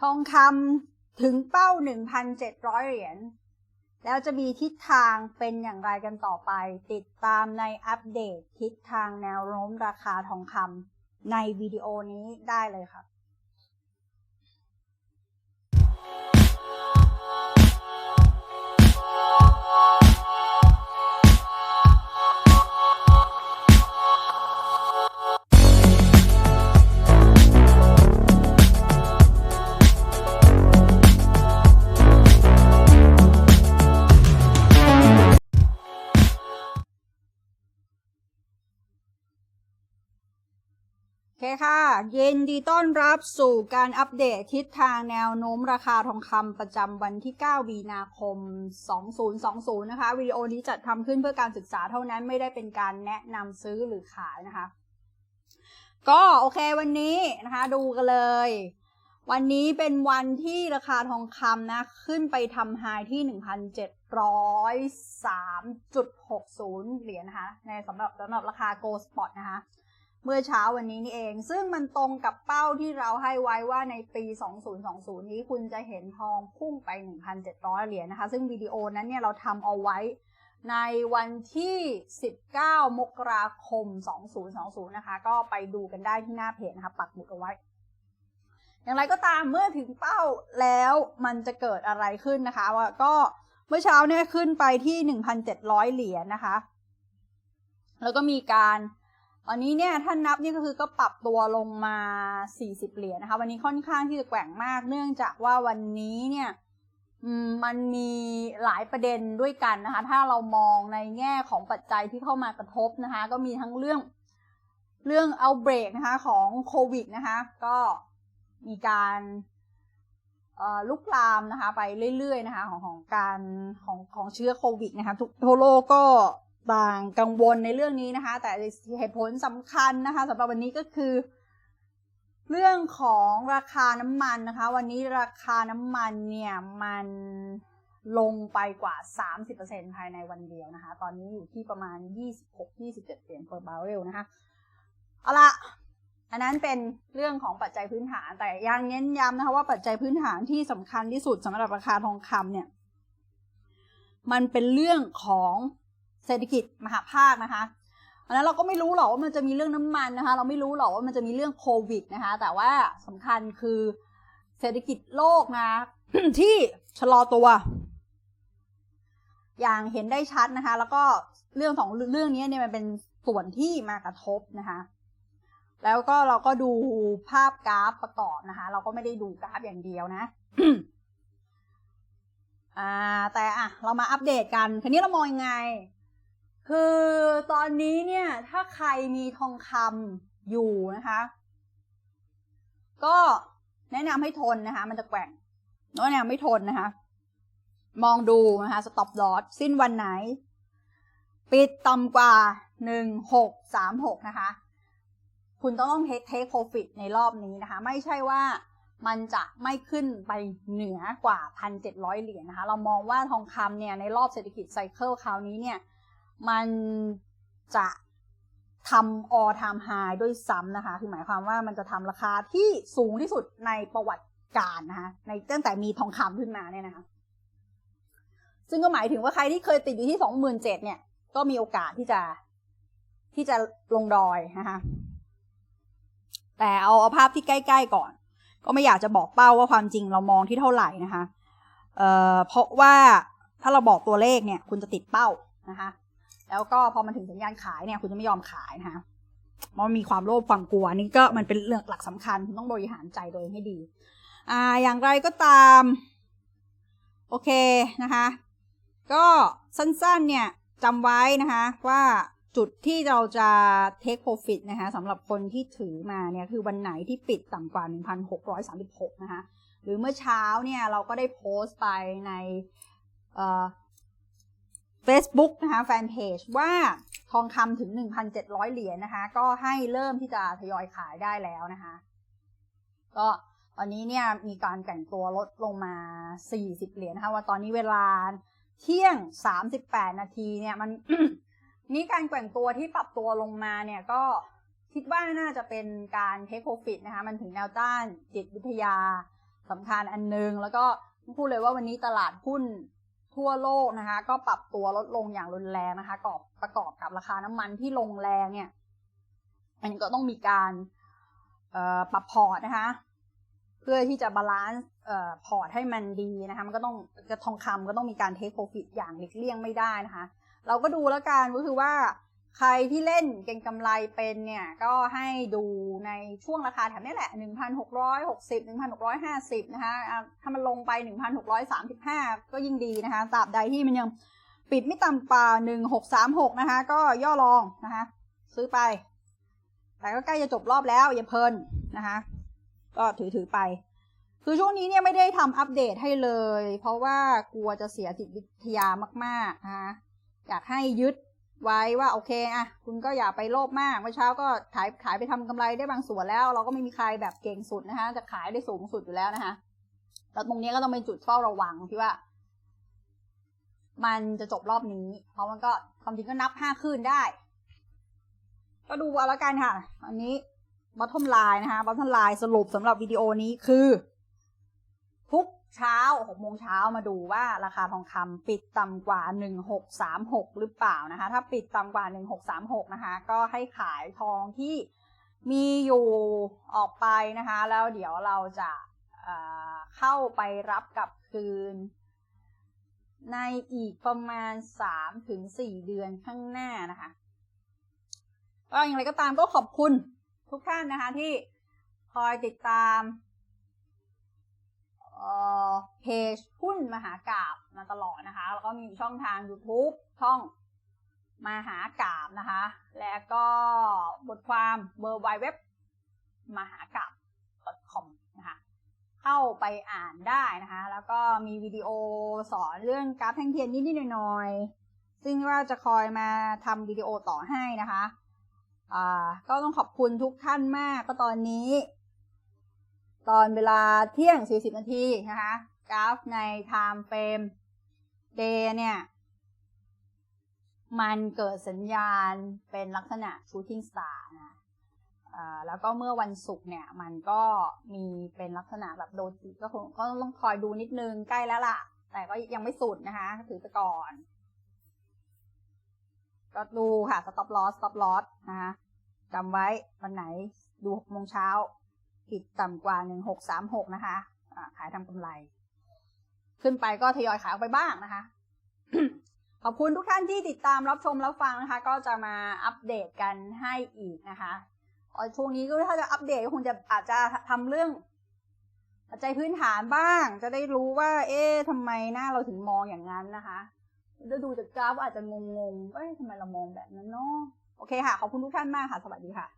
ทองคำถึงเป้า 1,700 เหรียญ แล้วจะมีทิศทางเป็นอย่างไรกันต่อไป ติดตามในอัปเดตทิศทางแนวโน้มราคาทองคำในวิดีโอนี้ได้เลยค่ะ คค่ะยินดีต้อนรับสู่การอัปเดตทิศทางแนวโน้มราคาทองคำประจำวันที่ 9 มีนาคม 2020 นะคะวิดีโอนี้จัดทำขึ้นเพื่อการศึกษาเท่านั้นไม่ได้เป็นการแนะนำซื้อหรือขายนะคะ ก็โอเควันนี้นะคะดูกันเลย วันนี้เป็นวันที่ราคาทองคำนะ ขึ้นไปทำไฮที่ 1,703.60 เหรียญนะคะในสำหรับสำหรับราคา Gold Spot นะคะ เมื่อเช้าวันนี้นี่เอง ซึ่งมันตรงกับเป้าที่เราให้ไว้ว่าในปี 2020 นี้คุณจะเห็นทองพุ่งไป 1,700 เหรียญนะคะ ซึ่งวิดีโอนั้นเนี่ยเราทำเอาไว้ในวันที่ 19 มกราคม 2020 นะคะ ก็ไปดูกันได้ที่หน้าเพจนะคะ ปักหมุดเอาไว้ อย่างไรก็ตามเมื่อถึงเป้าแล้วมันจะเกิดอะไรขึ้นนะคะ ว่าก็เมื่อเช้าเนี่ยขึ้นไปที่ 1,700 เหรียญนะคะ แล้วก็มีการ อันนี้เนี่ยถ้านับนี่ก็คือก็ปรับตัวลงมา 40 เหรียญนะคะ วันนี้ค่อนข้างที่จะแกว่งมากเนื่องจากว่าวันนี้เนี่ยมันมีหลายประเด็นด้วยกันนะคะ ถ้าเรามองในแง่ของปัจจัยที่เข้ามากระทบนะคะ ก็มีทั้งเรื่องเรื่องเอาเบรกนะคะของโควิดนะคะ ก็มีการลุกลามนะคะ ไปเรื่อยๆนะคะ ของของการของของเชื้อโควิดนะคะ ทุกทั่วโลกก็ ต่างกังวลในเรื่องนี้นะคะ แต่เหตุผลสำคัญนะคะสำหรับวันนี้ก็คือ เรื่องของราคาน้ำมันนะคะ วันนี้ราคาน้ำมันเนี่ยมันลงไปกว่า 30%ภายในวันเดียวนะคะ ตอนนี้อยู่ที่ประมาณ 26-27เหรียญ per barrel นะคะ เอาละอันนั้นเป็นเรื่องของปัจจัยพื้นฐาน แต่ยังเน้นย้ำนะคะว่าปัจจัยพื้นฐานที่สำคัญที่สุดสำหรับราคาทองคำเนี่ย มันเป็นเรื่องของ เศรษฐกิจมหาภาคนะคะอันนั้นเราก็ไม่รู้หรอกว่ามันจะมีเรื่องน้ำมันนะคะ เราไม่รู้หรอกว่ามันจะมีเรื่องโควิดนะคะ แต่ว่าสำคัญคือเศรษฐกิจโลกนะที่ชะลอตัว อย่างเห็นได้ชัดนะคะ แล้วก็เรื่องของเรื่องนี้เนี่ยมันเป็นส่วนที่มากระทบนะคะ แล้วก็เราก็ดูภาพกราฟประกอบนะคะ เราก็ไม่ได้ดูกราฟอย่างเดียวนะอ่าแต่อะเรามาอัปเดตกัน ทีนี้เรามองยังไง คือตอนนี้เนี่ย ถ้าใครมีทองคำอยู่นะคะ ก็แนะนำให้ทนนะคะ มันจะแกว่งแนะนำไม่ทนนะคะ มองดูนะคะ stop loss สิ้นวันไหน ปิดต่ำกว่าหนึ่งหกสามหกนะคะ คุณต้องต้อง take take profit ในรอบนี้นะคะ ไม่ใช่ว่ามันจะไม่ขึ้นไปเหนือกว่า 1,700 เหรียญนะคะ เรามองว่าทองคำเนี่ยในรอบเศรษฐกิจไซเคิลคราวนี้เนี่ย มันจะทำ all time high ด้วยซ้ำนะคะ คือหมายความว่ามันจะทำราคาที่สูงที่สุดในประวัติการนะคะในตั้งแต่มีทองคำขึ้นมาเนี่ยนะคะ ซึ่งก็หมายถึงว่าใครที่เคยติดอยู่ที่27,000เนี่ย ก็มีโอกาสที่จะที่จะลงดอยนะคะ แต่เอาเอาภาพที่ใกล้ๆก่อน ก็ไม่อยากจะบอกเป้าว่าความจริงเรามองที่เท่าไหร่นะคะเอ่อเพราะว่าถ้าเราบอกตัวเลขเนี่ย คุณจะติดเป้านะคะ แล้วก็พอมันถึงสัญญาณขายเนี่ยคุณจะไม่ยอมขายนะคะมันมีความโลภความกลัวนี่ก็มันเป็นเรื่องหลักสำคัญคุณต้องบริหารใจตัวเองให้ดี อ่า อย่างไรก็ตาม โอเคนะคะ ก็สั้นๆเนี่ยจำไว้นะคะว่าจุดที่เราจะ take profit นะคะสำหรับคนที่ถือมาเนี่ยคือวันไหนที่ปิดต่ำกว่า 1,636 นะคะ หรือเมื่อเช้าเนี่ยเราก็ได้โพสต์ไปใน Facebook นะคะแฟนเพจว่าทองคำถึง 1,700 เหรียญนะคะ ก็ให้เริ่มที่จะทยอยขายได้แล้วนะคะ ก็ตอนนี้เนี่ยมีการแก่งตัวลดลงมา 40 เหรียญนะคะว่าตอนนี้เวลาเที่ยง 38 นาทีเนี่ยมันนี่การแก่งตัวที่ปรับตัวลงมาเนี่ยก็คิดว่าน่าจะเป็นการเทคโปรฟิตนะคะมันถึงแนวต้านจิตวิทยาสำคัญอันนึง แล้วก็พูดเลยว่าวันนี้ตลาดหุ้น ทั่วโลกนะคะ ก็ปรับตัวลดลงอย่างรุนแรงนะคะกอบประกอบกับราคาน้ำมันที่ลงแรงเนี่ย มันก็ต้องมีการปรับพอร์ตนะคะ เพื่อที่จะบาลานซ์พอร์ตให้มันดีนะคะ มันก็ต้องทองคำก็ต้องมีการเทคโปรฟิตอย่างหลีกเลี่ยงไม่ได้นะคะ เราก็ดูแล้วกันก็คือว่า ใครที่เล่นเก่งกำไรเป็นเนี่ย ก็ให้ดูในช่วงราคาแถวนี้แหละ 1,660 1,650 นะคะอะถ้ามันลงไป 1,635 ก็ยิ่งดีนะคะตราบใดที่มันยังปิดไม่ต่ำกว่า 1636 นะคะ ก็ย่อลองนะคะ ซื้อไป แต่ก็ใกล้จะจบรอบแล้ว อย่าเพลินนะคะ ก็ถือถือไป คือช่วงนี้เนี่ยไม่ได้ทำอัปเดตให้เลย เพราะว่ากลัวจะเสียจิตวิทยามากๆนะคะอยากให้ยึด ไว้ว่าโอเคอะคุณก็อย่าไปโลภมากเมื่อเช้าก็ขายขายไปทำกำไรได้บางส่วนแล้ว เราก็ไม่มีใครแบบเก่งสุดนะคะ จะขายได้สูงสุดอยู่แล้วนะคะแล้วตรงนี้ก็ต้องเป็นจุดเฝ้าระวังที่ว่า มันจะจบรอบนี้ เพราะมันก็ความจริงก็นับห้าคืนได้ ก็ดูเอาละกันค่ะ อันนี้บอททอมไลน์นะคะบอททอมไลน์สรุปสำหรับวิดีโอนี้คือ ทุก เช้าหกโมงเช้ามาดูว่าราคาทองคำปิดต่ำกว่าหนึ่งหกสามหกหรือเปล่านะคะ ถ้าปิดต่ำกว่าหนึ่งหกสามหกนะคะ ก็ให้ขายทองที่มีอยู่ออกไปนะคะ แล้วเดี๋ยวเราจะเข้าไปรับกับคืน ในอีกประมาณสามถึงสี่เดือนข้างหน้านะคะก็อย่างไรก็ตามก็ขอบคุณทุกท่านนะคะที่คอยติดตาม เพจหุ้นมหากาบมาตลอดนะคะ แล้วก็มีช่องทาง YouTube ช่องมหากาบนะคะ และก็บทความ w w w มหากาบ .com นะคะเข้าไปอ่านได้นะคะ แล้วก็มีวิดีโอสอนเรื่องกราฟแท่งเทียนนิดๆหน่อยๆซึ่งว่าจะคอยมาทำวิดีโอต่อให้นะคะ ก็ต้องขอบคุณทุกท่านมากก็ตอนนี้ ตอนเวลาเที่ยง 40 นาทีนะคะกราฟใน time frame day เนี่ย มันเกิดสัญญาณเป็นลักษณะ shooting star นะแล้วก็เมื่อวันศุกร์เนี่ย มันก็มีเป็นลักษณะแบบโดจิก็คงก็ต้องคอยดูนิดนึงใกล้แล้วล่ะ แต่ก็ยังไม่สุดนะคะ ถือไปก่อน ก็ดูค่ะ stop loss stop loss นะคะจำไว้วันไหนดู6โมงเช้า ปิดต่ำกว่า 1636 นะคะขายทำกำไร ขึ้นไปก็ทยอยขายออกไปบ้างนะคะ ขอบคุณทุกท่านที่ติดตามรับชมรับฟังนะคะ ก็จะมาอัปเดตกันให้อีกนะคะช่วงนี้ก็ถ้าจะอัปเดตก็คงจะอาจจะทำเรื่องปัจจัยพื้นฐานบ้าง จะได้รู้ว่า เอ๊ะทำไมหน้าเราถึงมองอย่างนั้นนะคะถ้าดูจากกราฟอาจจะงงๆเอ้ยทำไมเรามองแบบนั้นเนาะโอเคค่ะ ขอบคุณทุกท่านมากค่ะ สวัสดีค่ะ